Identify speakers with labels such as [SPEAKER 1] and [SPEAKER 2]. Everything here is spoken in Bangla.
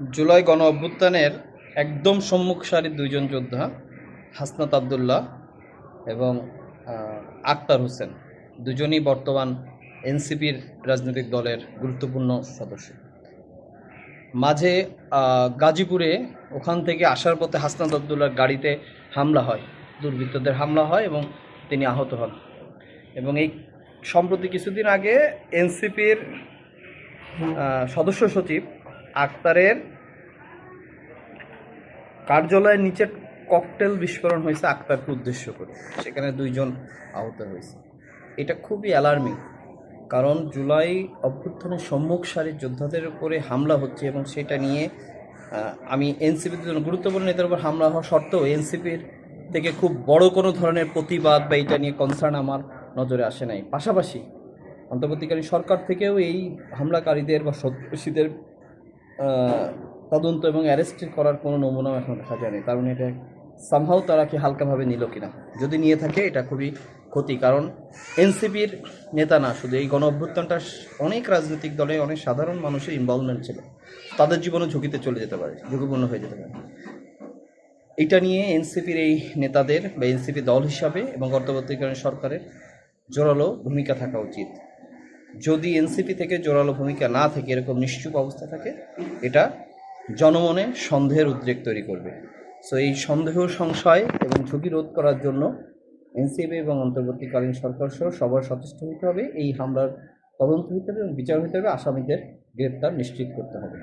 [SPEAKER 1] জুলাই গণ অভ্যুত্থানের একদম সম্মুখ সারির দুইজন যোদ্ধা, হাসনাত আবদুল্লাহ এবং আক্তার হোসেন। দুজনই বর্তমান এনসিপির রাজনৈতিক দলের গুরুত্বপূর্ণ সদস্য। মাঝে গাজীপুরে ওখান থেকে আসার পথে হাসনাত আবদুল্লাহর গাড়িতে হামলা হয়। দুর্বৃত্তদের হামলা হয় এবং তিনি আহত হন। এবং এই সম্প্রতি কিছুদিন আগে এনসিপির সদস্য সচিব আক্তারের কার্যালয়ের নিচে ককটেল বিস্ফোরণ হয়েছে আক্তারকে উদ্দেশ্য করে। সেখানে দুইজন আহত হয়েছে। এটা খুবই অ্যালার্মিং কারণ জুলাই অভ্যুত্থানের সম্মুখ সারির যোদ্ধাদের উপরে হামলা হচ্ছে এবং সেটা নিয়ে আমি এনসিপির জন্য গুরুত্বপূর্ণ নেতার উপর হামলা হওয়া সত্ত্বেও এনসিপির থেকে খুব বড় কোনো ধরনের প্রতিবাদ বা এটা নিয়ে কনসার্ন আমার নজরে আসে নাই। পাশাপাশি অন্তর্বর্তীকালীন সরকার থেকেও এই হামলাকারীদের বা সন্ত্রাসীদের তদন্ত এবং অ্যারেস্ট করার কোনো নমুনাও এখন দেখা যায়নি। তার মানে এটা সামহাও তারা কি হালকাভাবে নিল কিনা? যদি নিয়ে থাকে, এটা খুবই ক্ষতি। কারণ এনসিপির নেতা না, শুধু এই গণ অভ্যুত্থানটা অনেক রাজনৈতিক দলে অনেক সাধারণ মানুষের ইনভলভমেন্ট ছিল। তাদের জীবনও ঝুঁকিতে চলে যেতে পারে, ঝুঁকিপূর্ণ হয়ে যেতে পারে। এটা নিয়ে এনসিপির এই নেতাদের বা এনসিপি দল হিসাবে এবং অন্তর্বর্তীকালীন সরকারের জোরালো ভূমিকা থাকা উচিত। যদি এনসিপি থেকে জোরালো ভূমিকা না থাকে, এরকম নিশ্চুপ অবস্থা থাকে, এটা জনমনে সন্দেহের উদ্রেক তৈরি করবে। সো এই সন্দেহ, সংশয় এবং ঝুঁকি রোধ করার জন্য এনসিপি এবং অন্তর্বর্তীকালীন সরকার সহ সবার সচেষ্ট হতে হবে। এই হামলার তদন্ত হতে হবে এবং বিচার হতে হবে। আসামিদের গ্রেপ্তার নিশ্চিত করতে হবে।